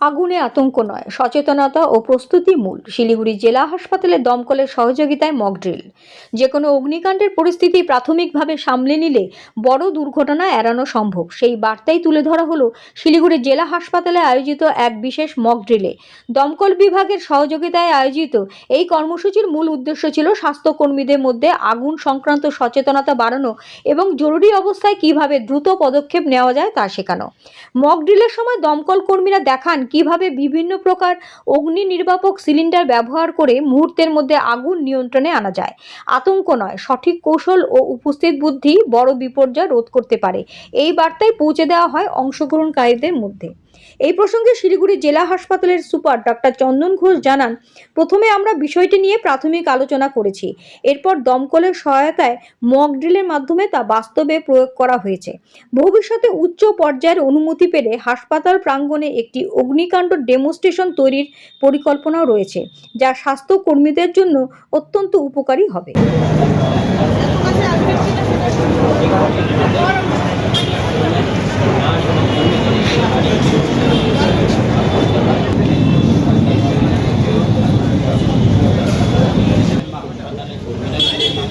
আগুনে আতঙ্ক নয়, সচেতনতা ও প্রস্তুতি মূল। শিলিগুড়ি জেলা হাসপাতালে দমকলের সহযোগিতায় মকড্রিল যে কোনো অগ্নিকাণ্ডের পরিস্থিতি প্রাথমিকভাবে সামলে নিলে বড় দুর্ঘটনা এড়ানো সম্ভব। সেই বার্তাই তুলে ধরা হলো শিলিগুড়ি জেলা হাসপাতালে আয়োজিত এক বিশেষ মকড্রিলে দমকল বিভাগের সহযোগিতায় আয়োজিত এই কর্মসূচির মূল উদ্দেশ্য ছিল স্বাস্থ্যকর্মীদের মধ্যে আগুন সংক্রান্ত সচেতনতা বাড়ানো এবং জরুরি অবস্থায় কীভাবে দ্রুত পদক্ষেপ নেওয়া যায় তা শেখানো। মকড্রিলের সময় দমকল কর্মীরা দেখান কীভাবে বিভিন্ন প্রকার অগ্নি নির্বাপক সিলিন্ডার ব্যবহার করে মুহূর্তের মধ্যে আগুন নিয়ন্ত্রণে আনা যায়? আতঙ্ক নয়, সঠিক কৌশল ও উপস্থিত বুদ্ধি বড় বিপর্যয় রোধ করতে পারে। এই বার্তায় পৌঁছে দেওয়া হয় অংশগ্রহণকারীদের মধ্যে। এই প্রসঙ্গে শিলিগুড়ি জেলা হাসপাতালের সুপার ডাক্তার চন্দন ঘোষ জানান, প্রথমে আমরা বিষয়টি নিয়ে প্রাথমিক আলোচনা করেছি। এরপর দমকলের সহায়তায় মক ড্রিলের মাধ্যমে তা বাস্তবে প্রয়োগ করা হয়েছে। ভবিষ্যতে উচ্চ পর্যায়ের অনুমতি পেলে হাসপাতাল প্রাঙ্গণে একটি অগ্নিকাণ্ড ডেমোস্ট্রেশন তৈরির পরিকল্পনাও রয়েছে, যা স্বাস্থ্য কর্মীদের জন্য অত্যন্ত উপকারী হবে।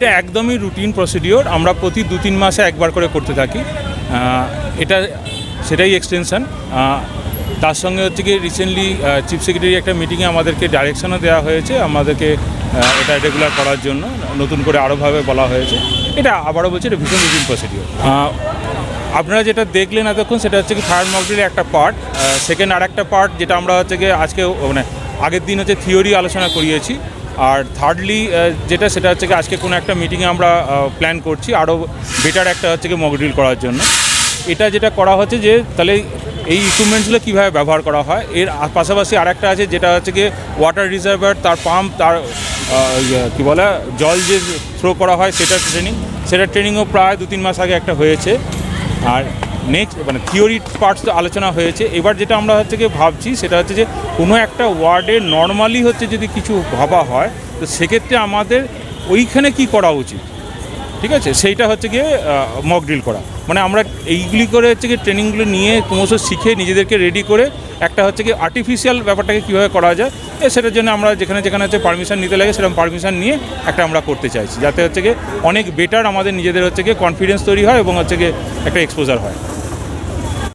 এটা একদমই রুটিন প্রসিডিওর আমরা প্রতি দু তিন মাসে একবার করে করতে থাকি। এটা সেটাই এক্সটেনশন তার সঙ্গে হচ্ছে কি রিসেন্টলি চিফ সেক্রেটারি একটা মিটিংয়ে আমাদেরকে ডাইরেকশনও দেওয়া হয়েছে। আমাদেরকে এটা রেগুলার করার জন্য, নতুন করে আরোভাবে বলা হয়েছে। এটা আবারও বলছি, এটা ভীষণ রুটিন প্রসিডিওর আপনারা যেটা দেখলেন এতক্ষণ, সেটা হচ্ছে কি ফায়ার মকড্রিলের একটা পার্ট সেকেন্ড আর একটা পার্ট যেটা আমরা হচ্ছে কি আজকে মানে আগের দিন হচ্ছে থিওরি আলোচনা করিয়েছি। আর থার্ডলি যেটা, সেটা হচ্ছে আজকে কোনো একটা মিটিংয়ে আমরা প্ল্যান করছি আরও বেটার একটা হচ্ছে কি মকড্রিল করার জন্য। এটা যেটা করা হচ্ছে যে, তাহলে এই ইকুইপমেন্টসগুলো কীভাবে ব্যবহার করা হয়? এর পাশাপাশি আরেকটা আছে যেটা হচ্ছে কি ওয়াটার রিজার্ভার তার পাম্প তার কী বলে, জল যে থ্রো করা হয় সেটার ট্রেনিং সেটার ট্রেনিংও প্রায় দু তিন মাস আগে একটা হয়েছে। আর নেক্সট মানে থিওরি পার্টস আলোচনা হয়েছে। এবার যেটা আমরা হচ্ছে কি ভাবছি সেটা হচ্ছে যে কোনো একটা ওয়ার্ডে নর্মালি হচ্ছে যদি কিছু ভাবা হয়, তো সেক্ষেত্রে আমাদের ওইখানে কি করা উচিত? ঠিক আছে? সেইটা হচ্ছে গিয়ে মক ড্রিল করা। মানে আমরা এইগুলি করে হচ্ছে গিয়ে ট্রেনিংগুলো নিয়ে ক্রমশ শিখে নিজেদেরকে রেডি করে একটা হচ্ছে কি আর্টিফিশিয়াল ব্যাপারটাকে কীভাবে করা যায় সেটার জন্য আমরা যেখানে যেখানে হচ্ছে পারমিশন নিতে লাগে সেরকম পারমিশন নিয়ে একটা আমরা করতে চাইছি। যাতে হচ্ছে গিয়ে অনেক বেটার আমাদের নিজেদের হচ্ছে গিয়ে কনফিডেন্স তৈরি হয় এবং হচ্ছে গিয়ে একটা এক্সপোজার হয়।